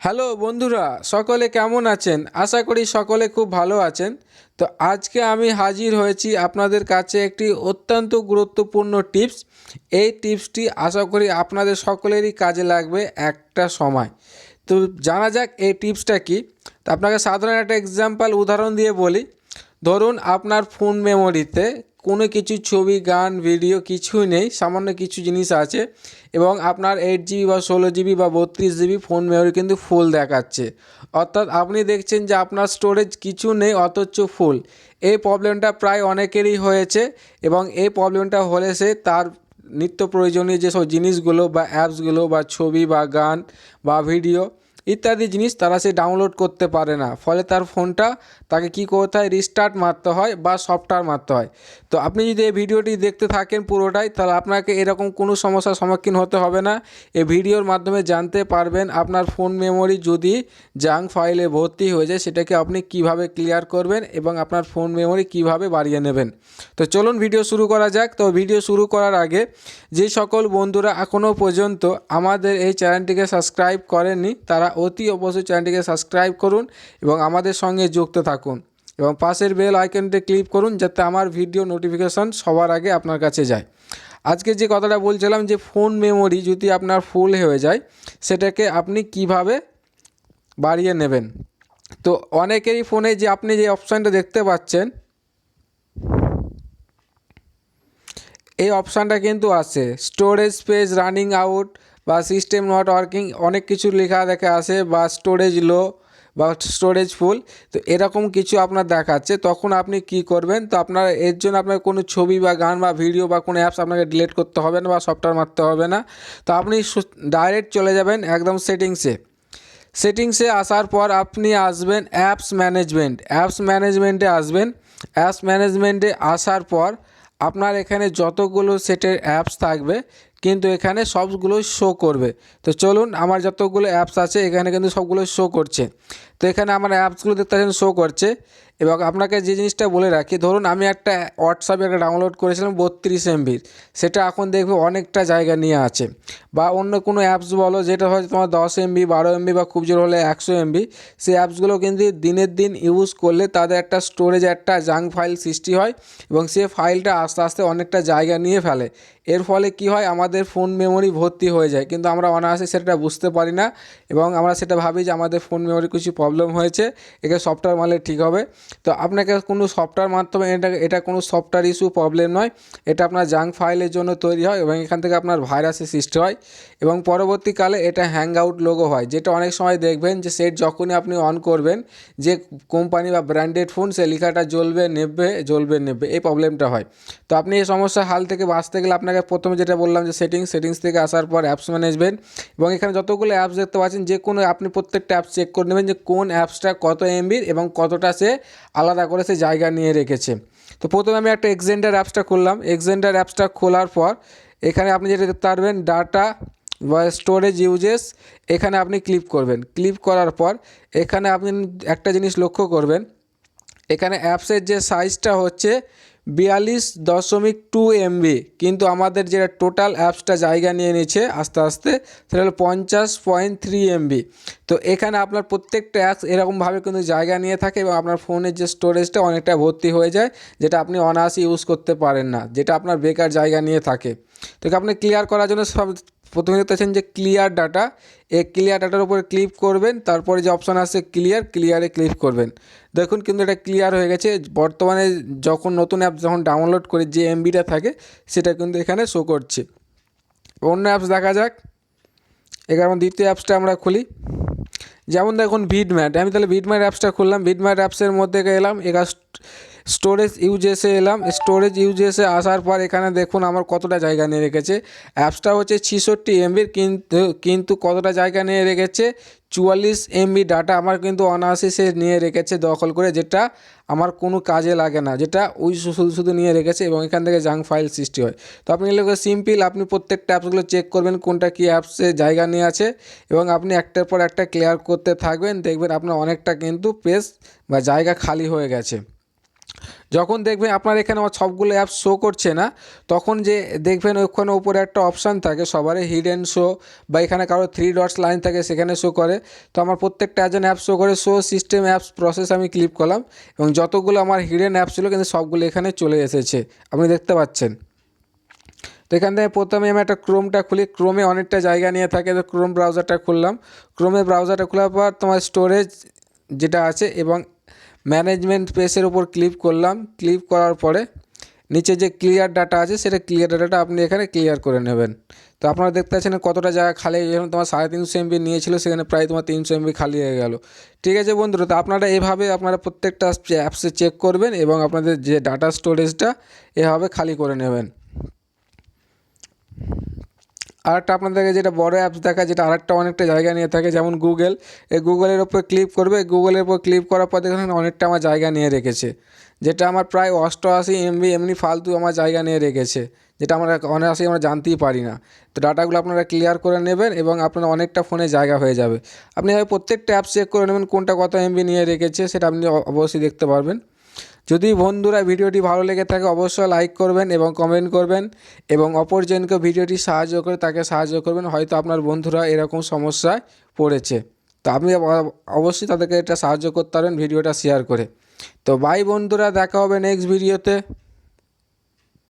Hello বন্ধুরা, সকলে কেমন আছেন? আশা করি সকলে খুব ভালো আছেন। তো আজকে আমি হাজির হয়েছি আপনাদের কাছে একটি অত্যন্ত গুরুত্বপূর্ণ টিপস। এই টিপসটি আশা করি আপনাদের সকলেরই কাজে লাগবে একটা সময়। তো জানা যাক এই টিপসটা কি। তো আপনাকে সাধারণ একটা এক্সাম্পল উদাহরণ দিয়ে বলি। ধরুন আপনার ফোন মেমোরিতে কোনো কিছু ছবি, গান, ভিডিও কিছুই নেই, সামান্য কিছু জিনিস আছে এবং আপনার এইট জিবি বা ষোলো জিবি বা বত্রিশ জিবি ফোন মেমোরি কিন্তু ফুল দেখাচ্ছে। অর্থাৎ আপনি দেখছেন যে আপনার স্টোরেজ কিছু নেই, অথচ ফুল এই প্রবলেমটা প্রায় অনেকেরই হয়েছে এবং এই প্রবলেমটা হলে সে তার নিত্য প্রয়োজনীয় যেসব জিনিসগুলো বা অ্যাপসগুলো বা ছবি বা গান বা ভিডিও ইত্যাদি জিনিস তারা সে ডাউনলোড করতে পারে না। ফলে তার ফোনটা তাকে কি করতে হয়? রিস্টার্ট মারতে হয় বা সফটওয়্যার মারতে হয়। তো আপনি যদি এই ভিডিওটি দেখতে থাকেন পুরোটাই, তাহলে আপনাকে এরকম কোনো সমস্যার সম্মুখীন হতে হবে না। এই ভিডিওর মাধ্যমে জানতে পারবেন আপনার ফোন মেমোরি যদি জাঙ্ক ফাইলে ভর্তি হয়ে যায়, সেটাকে আপনি কীভাবে ক্লিয়ার করবেন এবং আপনার ফোন মেমোরি কীভাবে বাড়িয়ে নেবেন। তো চলুন ভিডিও শুরু করা যাক। তো ভিডিও শুরু করার আগে যে সকল বন্ধুরা এখনও পর্যন্ত আমাদের এই চ্যানেলটিকে সাবস্ক্রাইব করেননি, তারা অতি অবশ্যই চ্যানেলটিকে সাবস্ক্রাইব করুন এবং আমাদের সঙ্গে যুক্ত থাকুন এবং পাশের বেল আইকনটি ক্লিক করুন যাতে আমার ভিডিও নোটিফিকেশন সবার আগে আপনার কাছে যায়। আজকে যে কথাটা বলছিলাম যে ফোন মেমোরি যদি আপনার ফুল হয়ে যায়, সেটাকে আপনি কীভাবে বাড়িয়ে নেবেন? তো অনেকেরই ফোনে যে আপনি যে অপশানটা দেখতে পাচ্ছেন, এই অপশানটা কিন্তু আছে। স্টোরেজ স্পেস রানিং আউট বা সিস্টেম নট ওয়ার্কিং অনেক কিছু লেখা দেখা আসে বা স্টোরেজ লো বা স্টোরেজ ফুল তো এরকম কিছু আপনার দেখাচ্ছে। তখন আপনি কি করবেন? তো আপনার, এর জন্য আপনার কোনো ছবি বা গান বা ভিডিও বা কোনো অ্যাপস আপনাকে ডিলিট করতে হবে না বা সফটওয়্যার মারতে হবে না। তো আপনি ডাইরেক্ট চলে যাবেন একদম সেটিংসে সেটিংসে আসার পর আপনি আসবেন অ্যাপস ম্যানেজমেন্ট অ্যাপস ম্যানেজমেন্টে আসবেন। অ্যাপস ম্যানেজমেন্টে আসার পর আপনার এখানে যতগুলো সেটের অ্যাপস থাকবে কিন্তু এখানে সবগুলোই শো করবে। তো চলুন, আমার যতগুলো অ্যাপস আছে, এখানে কিন্তু সবগুলো শো করছে। তো এখানে আমার অ্যাপসগুলো দেখতে পাচ্ছেন শো করছে। এবং আপনাকে যে জিনিসটা বলে রাখি, ধরুন আমি একটা হোয়াটসঅ্যাপে একটা ডাউনলোড করেছিলাম বত্রিশ এমবির সেটা এখন দেখবে অনেকটা জায়গা নিয়ে আছে। বা অন্য কোনো অ্যাপস বলো, যেটা হয়তো তোমার দশ এমবি বারো এমবি বা খুব জোর হলে একশো এমবি সেই অ্যাপসগুলো কিন্তু দিনের দিন ইউজ করলে তাদের একটা স্টোরেজ একটা জাঙ্ক ফাইল সৃষ্টি হয় এবং সে ফাইলটা আস্তে আস্তে অনেকটা জায়গা নিয়ে ফেলে। এর ফলে কি হয়, আমাদের ফোন মেমোরি ভর্তি হয়ে যায়। কিন্তু আমরা অনায়াসে সেটা বুঝতে পারি না এবং আমরা সেটা ভাবি যে আমাদের ফোন মেমোরি কিছু প্রবলেম হয়েছে, একে সফটওয়্যার মারলে ঠিক হবে। তো আপনাকে কোনো সফটওয়্যার মাধ্যমে এটা এটা কোনো সফটওয়্যার ইস্যু প্রবলেম নয়। এটা আপনার জাঙ্ক ফাইলের জন্য তৈরি হয় এবং এখান থেকে আপনার ভাইরাসের সৃষ্টি হয় এবং পরবর্তীকালে এটা হ্যাং আউট লোগো হয়, যেটা অনেক সময় দেখবেন যে সেট যখনই আপনি অন করবেন, যে কোম্পানি বা ব্র্যান্ডেড ফোন সে লেখাটা জ্বলবে, নেবে জ্বলবে, নেবে, এই প্রবলেমটা হয়। তো আপনি এই সমস্যার হাল থেকে বাঁচতে গেলে আপনাকে প্রথমে যেটা বললাম যে সেটিংস সেটিংস থেকে আসার পর অ্যাপস ম্যানেজমেন্ট এবং এখানে যতগুলো অ্যাপস দেখতে পাচ্ছেন যে কোনো আপনি প্রত্যেকটা অ্যাপস চেক করে নেবেন যে কোন অ্যাপসটা কত এমবির এবং কতটা সে আলাদা করে সে জায়গা নিয়ে রেখেছে। তো প্রথমে আমি একটা এক্সেন্ডার অ্যাপসটা খুললাম। এক্সেন্ডার অ্যাপসটা খোলার পর এখানে আপনি যেটা দেখতে পারবেন ডাটা বা স্টোরেজ ইউজেস এখানে আপনি ক্লিপ করবেন। ক্লিপ করার পর এখানে আপনি একটা জিনিস লক্ষ্য করবেন। এখানে অ্যাপসের যে সাইজটা হচ্ছে বিয়াল্লিশ দশমিক টু এমবি। কিন্তু আমাদের যেটা টোটাল অ্যাপসটা জায়গা নিয়ে নিচ্ছে আস্তে আস্তে, সেটা হলো পঞ্চাশ পয়েন্ট থ্রি এমবি। তো এখানে আপনার প্রত্যেকটা অ্যাপস এরকমভাবে কিন্তু জায়গা নিয়ে থাকে এবং আপনার ফোনের যে স্টোরেজটা অনেকটা ভর্তি হয়ে যায়, যেটা আপনি অনায়াসে ইউজ করতে পারেন না, যেটা আপনার বেকার জায়গা নিয়ে থাকে। তো আপনি ক্লিয়ার করার জন্য সব প্রথমে দেখতে পাচ্ছেন যে ক্লিয়ার ডাটা এই ক্লিয়ার ডাটার উপরে ক্লিক করবেন, তারপরে যে অপশান আসছে ক্লিয়ার ক্লিয়ারে ক্লিক করবেন। দেখুন কিন্তু এটা ক্লিয়ার হয়ে গেছে, বর্তমানে যখন নতুন অ্যাপ যখন ডাউনলোড করে যে এমবিটা থাকে, সেটা কিন্তু এখানে শো করছে। অন্য অ্যাপস দেখা যাক। এখানে দ্বিতীয় অ্যাপসটা আমরা খুলি। যেমন দেখুন ভিডম্যাট আমি তাহলে ভিডম্যাট অ্যাপসটা খুললাম। ভিডম্যাট অ্যাপসের মধ্যে এলাম এখানে স্টোরেজ ইউজেসে এলাম। স্টোরেজ ইউজেসে আসার পর এখানে দেখুন আমার কতটা জায়গা নিয়ে রেখেছে। অ্যাপসটা হচ্ছে ছিষট্টি এমবির কিন্তু কিন্তু কতটা জায়গা নিয়ে রেখেছে? চুয়াল্লিশ এমবি ডাটা আমার কিন্তু অনায়াসে সে নিয়ে রেখেছে দখল করে, যেটা আমার কোনো কাজে লাগে না, যেটা ওই শুধু শুধু নিয়ে রেখেছে এবং এখান থেকে জাঙ্ক ফাইল সৃষ্টি হয়। তো আপনি এগুলো সিম্পল আপনি প্রত্যেকটা অ্যাপসগুলো চেক করবেন, কোনটা কী অ্যাপসে জায়গা নিয়ে আছে এবং আপনি একটার পর একটা ক্লিয়ার করতে থাকবেন, দেখবেন আপনার অনেকটা কিন্তু পেজ বা জায়গা খালি হয়ে গেছে। যখন দেখবেন আপনার এখানে আমার সবগুলো অ্যাপ শো করছে না, তখন যে দেখবেন ওখানে উপরে একটা অপশান থাকে, সবারই হিডেন শো বা এখানে কারও থ্রি ডটস লাইন থাকে সেখানে শো করে। তো আমার প্রত্যেকটা অ্যাজ অ্যাপ শো করে শো সিস্টেম অ্যাপস প্রসেস আমি ক্লিক করলাম এবং যতগুলো আমার হিডেন অ্যাপ ছিল কিন্তু সবগুলো এখানে চলে এসেছে, আপনি দেখতে পাচ্ছেন। তো এখান থেকে প্রথমে আমি একটা ক্রোমটা খুলি ক্রোমে অনেকটা জায়গা নিয়ে থাকে, তো ক্রোম ব্রাউজারটা খুললাম। ক্রোমে ব্রাউজারটা খোলার পর তোমার স্টোরেজ যেটা আছে এবং ম্যানেজমেন্ট পেজের উপর ক্লিক করলাম। ক্লিক করার পরে নিচে যে ক্লিয়ার ডাটা আছে, সেটা ক্লিয়ার ডাটাটা আপনি এখানে ক্লিয়ার করে নেবেন। তো আপনারা দেখতে পাচ্ছেন কতটা জায়গা খালি যখন তোমার সাড়ে তিনশো এমবি নিয়েছিল, সেখানে প্রায় তোমার তিনশো এমবি খালি হয়ে গেল। ঠিক আছে বন্ধুরা, তো আপনারা এভাবে আপনারা প্রত্যেকটা অ্যাপসে চেক করবেন এবং আপনাদের যে ডাটা স্টোরেজটা এভাবে খালি করে নেবেন। আরেকটা আপনাদেরকে যেটা বড় অ্যাপস দেখা যেটা আরেকটা অনেকটা জায়গা নিয়ে থাকে, যেমন গুগল এই গুগলের ওপর ক্লিক করবে গুগলের উপর ক্লিক করার পর দেখবেন অনেকটা আমার জায়গা নিয়ে রেখেছে। যেটা আমার প্রায় অষ্টআশি এমবি এমনি ফালতু আমার জায়গা নিয়ে রেখেছে, যেটা আমরা অনায়াসেই আমরা জানতেই পারি না। তো ডাটাগুলো আপনারা ক্লিয়ার করে নেবেন এবং আপনার অনেকটা ফোনে জায়গা হয়ে যাবে। আপনি প্রত্যেকটা অ্যাপ চেক করে নেবেন কোনটা কত এমবি নিয়ে রেখেছে, সেটা আপনি অবশ্যই দেখতে পারবেন। যদি বন্ধুরা ভিডিওটি ভালো লেগে থাকে, অবশ্যই লাইক করবেন এবং কমেন্ট করবেন এবং অপরজনকে ভিডিওটি সাহায্য করে তাকে সাহায্য করবেন। হয়তো আপনার বন্ধুরা এরকম সমস্যায় পড়েছে। তো আপনি অবশ্যই তাদেরকে এটা সাহায্য করতে পারেন ভিডিওটা শেয়ার করে। তো বাই বন্ধুরা, দেখা হবে নেক্সট ভিডিওতে